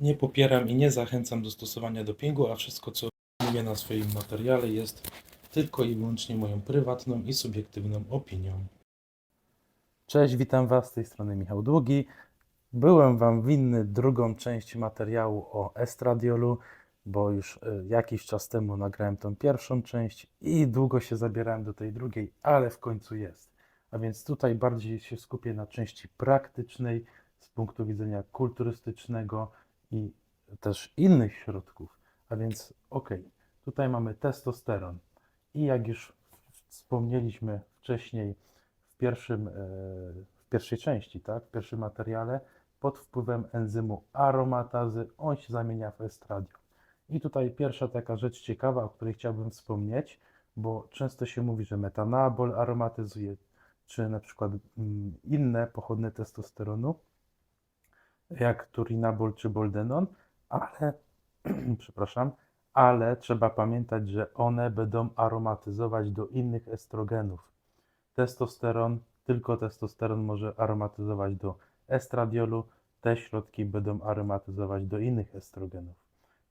Nie popieram i nie zachęcam do stosowania dopingu, a wszystko co mówię na swoim materiale jest tylko i wyłącznie moją prywatną i subiektywną opinią. Cześć, witam Was z tej strony Michał Długi. Byłem Wam winny drugą część materiału o estradiolu, bo już y, jakiś czas temu nagrałem tą pierwszą część i długo się zabierałem do tej drugiej, ale w końcu jest. A więc tutaj bardziej się skupię na części praktycznej z punktu widzenia kulturystycznego i też innych środków. A więc ok, tutaj mamy testosteron i jak już wspomnieliśmy wcześniej w, pierwszym, e, w pierwszej części, tak, w pierwszym materiale, pod wpływem enzymu aromatazy on się zamienia w estradiol. I tutaj pierwsza taka rzecz ciekawa, o której chciałbym wspomnieć, bo często się mówi, że metanabol aromatyzuje, czy na przykład mm, inne pochodne testosteronu, jak turinabol czy boldenon, ale, przepraszam, ale trzeba pamiętać, że one będą aromatyzować do innych estrogenów. Testosteron, tylko testosteron może aromatyzować do estradiolu, te środki będą aromatyzować do innych estrogenów.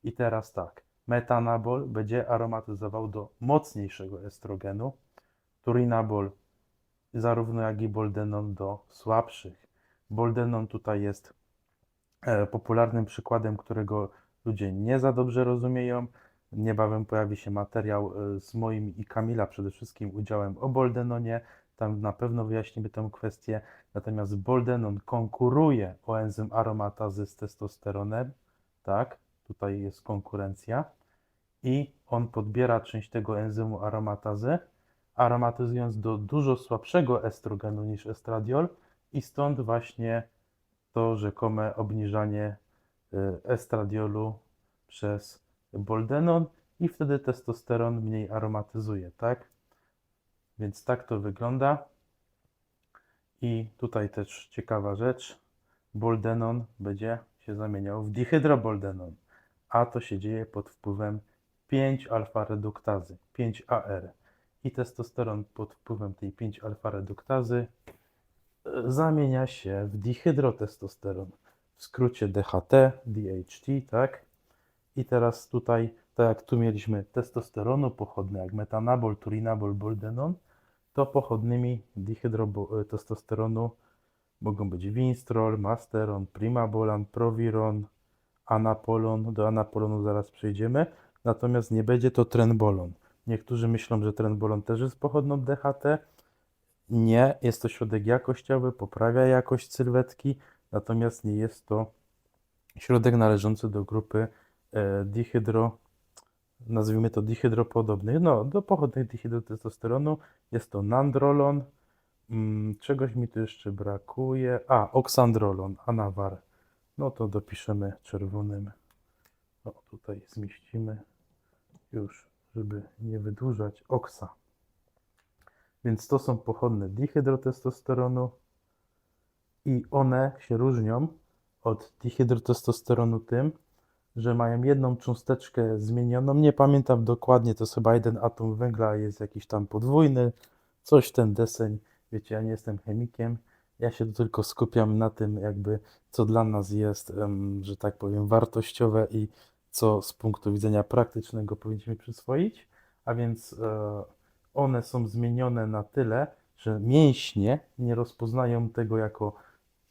I teraz tak, metanabol będzie aromatyzował do mocniejszego estrogenu, turinabol zarówno jak i boldenon do słabszych. Boldenon tutaj jest popularnym przykładem, którego ludzie nie za dobrze rozumieją. Niebawem pojawi się materiał e, z moim i Kamila przede wszystkim udziałem o Boldenonie. Tam na pewno wyjaśnimy tę kwestię. Natomiast Boldenon konkuruje o enzym aromatazy z testosteronem. Tak, tutaj jest konkurencja. I on podbiera część tego enzymu aromatazy, aromatyzując do dużo słabszego estrogenu niż estradiol. I stąd właśnie to rzekome obniżanie y, estradiolu przez boldenon i wtedy testosteron mniej aromatyzuje, tak? Więc tak to wygląda. I tutaj też ciekawa rzecz. Boldenon będzie się zamieniał w dihydroboldenon, a to się dzieje pod wpływem 5-alfa-reduktazy, 5-AR. I testosteron pod wpływem tej 5-alfa-reduktazy e, zamienia się w dihydrotestosteron, w skrócie DHT, DHT, tak? I teraz tutaj, tak jak tu mieliśmy testosteronu pochodne, jak metanabol, turinabol, boldenon, to pochodnymi dihydrotestosteronu mogą być winstrol, masteron, primabolan, proviron, anapolon. Do anapolonu zaraz przejdziemy. Natomiast nie będzie to trenbolon. Niektórzy myślą, że trenbolon też jest pochodną DHT. Nie, jest to środek jakościowy, poprawia jakość sylwetki, natomiast nie jest to środek należący do grupy e, dihydro, nazwijmy to dihydropodobnych. No, do pochodnych dihydrotestosteronu jest to nandrolon. Mm, czegoś mi tu jeszcze brakuje. A, oksandrolon, anawar. No to dopiszemy czerwonym. O, tutaj zmieścimy już, żeby nie wydłużać oksa. Więc to są pochodne dihydrotestosteronu i one się różnią od dihydrotestosteronu tym, że mają jedną cząsteczkę zmienioną. Nie pamiętam dokładnie, to jest chyba jeden atom węgla, jest jakiś tam podwójny, coś ten deseń. Wiecie, ja nie jestem chemikiem. Ja się tylko skupiam na tym, jakby co dla nas jest, że tak powiem, wartościowe i co z punktu widzenia praktycznego powinniśmy przyswoić. A więc e, one są zmienione na tyle, że mięśnie nie rozpoznają tego jako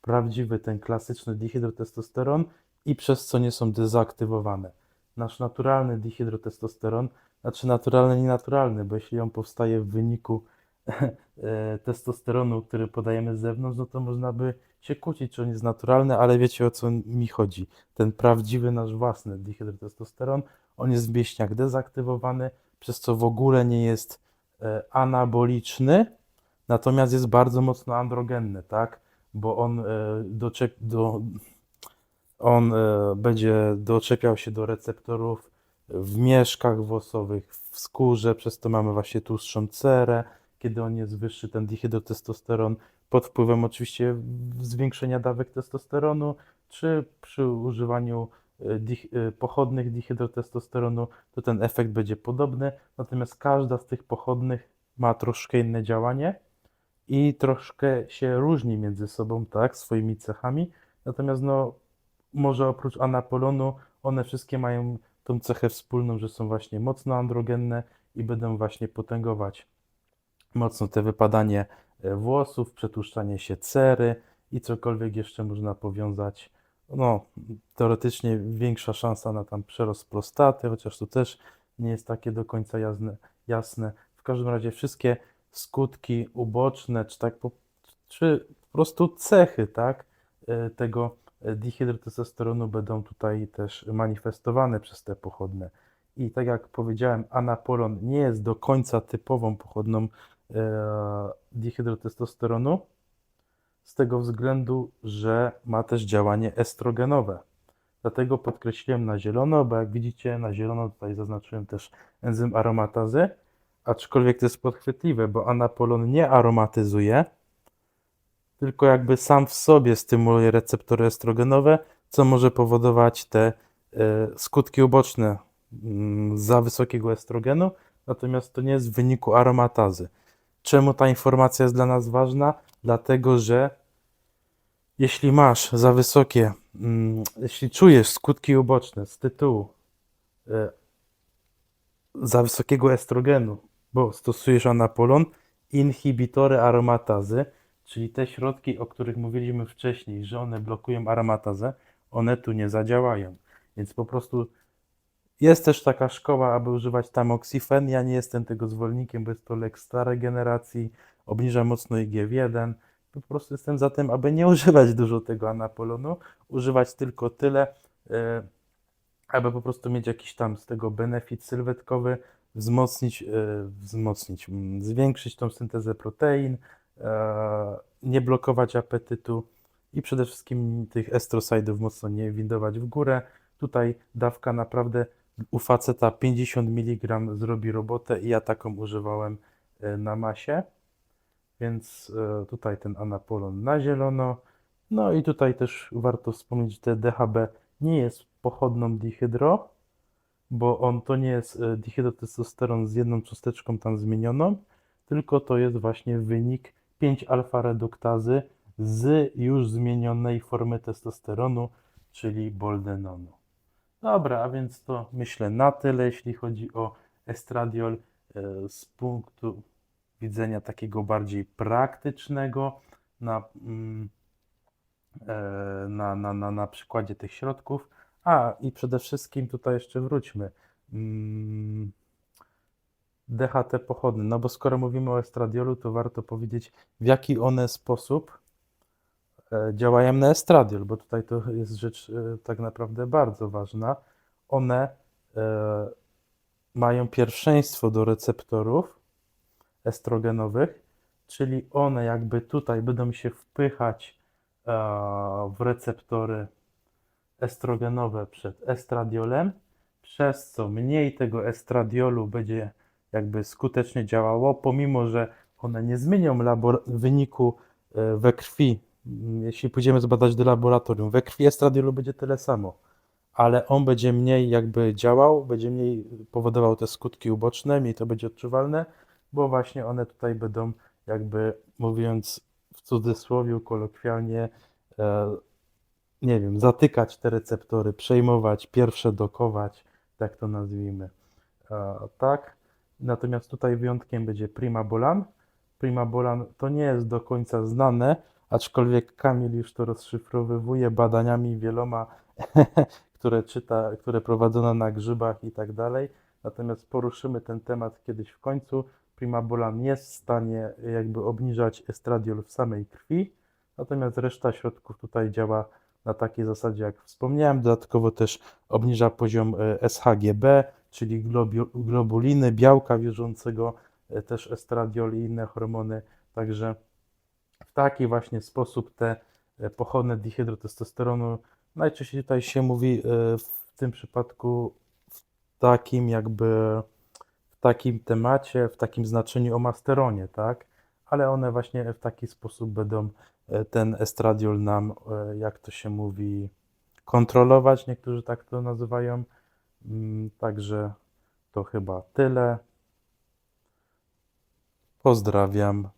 prawdziwy ten klasyczny dihydrotestosteron i przez co nie są dezaktywowane. Nasz naturalny dihydrotestosteron, znaczy naturalny, nienaturalny, bo jeśli on powstaje w wyniku e, testosteronu, który podajemy z zewnątrz, no to można by się kłócić, czy on jest naturalny, ale wiecie o co mi chodzi. Ten prawdziwy nasz własny dihydrotestosteron, on jest w mięśniach dezaktywowany, przez co w ogóle nie jest anaboliczny, natomiast jest bardzo mocno androgenny, tak? Bo on e, do, on e, będzie doczepiał się do receptorów w mieszkach włosowych, w skórze, przez to mamy właśnie tłustszą cerę. Kiedy on jest wyższy, ten dihydrotestosteron, pod wpływem oczywiście zwiększenia dawek testosteronu, czy przy używaniu e, pochodnych dihydrotestosteronu, to ten efekt będzie podobny. Natomiast każda z tych pochodnych ma troszkę inne działanie i troszkę się różni między sobą, tak, swoimi cechami. Natomiast no, może oprócz anapolonu, one wszystkie mają tą cechę wspólną, że są właśnie mocno androgenne i będą właśnie potęgować mocno te wypadanie e, włosów, przetłuszczanie się cery i cokolwiek jeszcze można powiązać. No, teoretycznie większa szansa na tam przerost prostaty, chociaż to też nie jest takie do końca jasne. jasne. W każdym razie wszystkie skutki uboczne, czy tak po, czy po prostu cechy, tak, e, tego dihydrotestosteronu będą tutaj też manifestowane przez te pochodne. I tak jak powiedziałem, anapolon nie jest do końca typową pochodną e, dihydrotestosteronu, z tego względu, że ma też działanie estrogenowe. Dlatego podkreśliłem na zielono, bo jak widzicie na zielono tutaj zaznaczyłem też enzym aromatazy, aczkolwiek to jest podchwytliwe, bo anapolon nie aromatyzuje, tylko jakby sam w sobie stymuluje receptory estrogenowe, co może powodować te e, skutki uboczne mm, za wysokiego estrogenu, natomiast to nie jest w wyniku aromatazy. Czemu ta informacja jest dla nas ważna? Dlatego, że jeśli masz za wysokie, mm, jeśli czujesz skutki uboczne z tytułu e, za wysokiego estrogenu, bo stosujesz anapolon, inhibitory aromatazy, czyli te środki, o których mówiliśmy wcześniej, że one blokują aromatazę, one tu nie zadziałają. Więc po prostu jest też taka szkoła, aby używać tamoxifen. Ja nie jestem tego zwolennikiem, bo jest to lek starej generacji, obniża mocno IGF-1. Po prostu jestem za tym, aby nie używać dużo tego anapolonu, używać tylko tyle, e, aby po prostu mieć jakiś tam z tego benefit sylwetkowy, wzmocnić, e, wzmocnić, mm, zwiększyć tą syntezę protein, e, nie blokować apetytu i przede wszystkim tych estrosajdów mocno nie windować w górę. Tutaj dawka naprawdę u faceta 50 mg zrobi robotę i ja taką używałem e, na masie. Więc e, tutaj ten anapolon na zielono. No i tutaj też warto wspomnieć, że DHB nie jest pochodną dihydro, bo on to nie jest e, dihydrotestosteron z jedną cząsteczką tam zmienioną, tylko to jest właśnie wynik 5-alfa reduktazy z już zmienionej formy testosteronu, czyli boldenonu. Dobra, a więc to myślę na tyle, jeśli chodzi o estradiol e, z punktu widzenia takiego bardziej praktycznego na, mm, e, na, na, na, na przykładzie tych środków. A i przede wszystkim tutaj jeszcze wróćmy. Mm, DHT pochodny, no bo skoro mówimy o estradiolu, to warto powiedzieć, w jaki one sposób działają na estradiol, bo tutaj to jest rzecz e, tak naprawdę bardzo ważna. One e, mają pierwszeństwo do receptorów estrogenowych, czyli one jakby tutaj będą się wpychać w receptory estrogenowe przed estradiolem, przez co mniej tego estradiolu będzie jakby skutecznie działało, pomimo że one nie zmienią labor- wyniku e, we krwi. Jeśli pójdziemy zbadać do laboratorium, we krwi estradiolu będzie tyle samo, ale on będzie mniej jakby działał, będzie mniej powodował te skutki uboczne, mniej to będzie odczuwalne, bo właśnie one tutaj będą jakby mówiąc w cudzysłowie, kolokwialnie, e, nie wiem, zatykać te receptory, przejmować, pierwsze dokować, tak to nazwijmy. E, tak. Natomiast tutaj wyjątkiem będzie Primabolan. Primabolan to nie jest do końca znane, aczkolwiek Kamil już to rozszyfrowywuje badaniami wieloma, które czyta, które prowadzono na grzybach i tak dalej. Natomiast poruszymy ten temat kiedyś w końcu. Primabolan jest w stanie jakby obniżać estradiol w samej krwi, natomiast reszta środków tutaj działa na takiej zasadzie, jak wspomniałem. Dodatkowo też obniża poziom e, SHGB, czyli globuliny, białka wierzącego, e, też estradiol i inne hormony. Także w taki właśnie sposób te e, pochodne dihydrotestosteronu, najczęściej tutaj się mówi e, w tym przypadku w takim jakby w takim temacie, w takim znaczeniu o masteronie, tak? Ale one właśnie w taki sposób będą e, ten estradiol nam, jak to się mówi, kontrolować. Niektórzy tak to nazywają. Mm, Także to chyba tyle. Pozdrawiam.